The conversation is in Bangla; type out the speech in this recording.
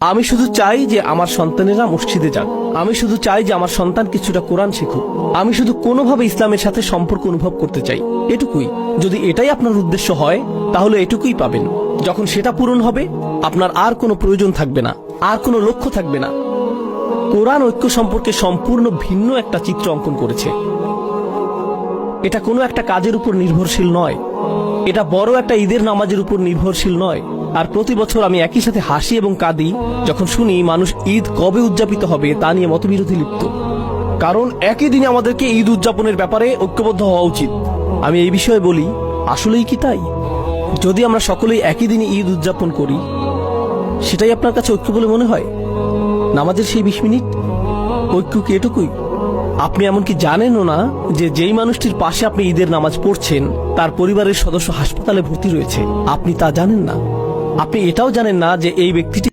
আমি শুধু চাই যে আমার সন্তানেরা মসজিদে যাক। আমি শুধু চাই যে আমার সন্তান কিছুটা কোরআন শিখুক। আমি শুধু কোনোভাবে ইসলামের সাথে সম্পর্ক অনুভব করতে চাই। এটুকুই। যদি এটাই আপনার উদ্দেশ্য হয়, তাহলে এটুকুই পাবেন। যখন সেটা পূরণ হবে, আপনার আর কোনো প্রয়োজন থাকবে না। আর কোনো লক্ষ্য থাকবে না। কোরআন ঐক্য সম্পর্কে সম্পূর্ণ ভিন্ন একটা চিত্র অঙ্কন করেছে। এটা কোনো একটা কাজের উপর নির্ভরশীল নয়। এটা বড় একটা ঈদের নামাজের উপর নির্ভরশীল নয়। আর প্রতি বছর আমি একই সাথে হাসি এবং কাঁদি যখন শুনি মানুষ ঈদ কবে উদযাপিত হবে তা নিয়ে মতবিরোধী লিপ্ত। কারণ একই দিনে আমাদেরকে ঈদ উদযাপনের ব্যাপারে ঐক্যবদ্ধ হওয়া উচিত। আমি এই বিষয়ে বলি, আসলেই কি তাই? যদি আমরা সকলেই একই দিনে ঈদ উদযাপন করি, সেটাই আপনার কাছে ঐক্য বলে মনে হয়? নামাজের সেই বিশ মিনিট? ঐক্য কি এটুকুই? আপনি এমনকি জানেনও না যে যেই মানুষটির পাশে আপনি ঈদের নামাজ পড়ছেন, তার পরিবারের সদস্য হাসপাতালে ভর্তি রয়েছে। আপনি তা জানেন না? আপনি এটাও জানেন না যে এই ব্যক্তিটি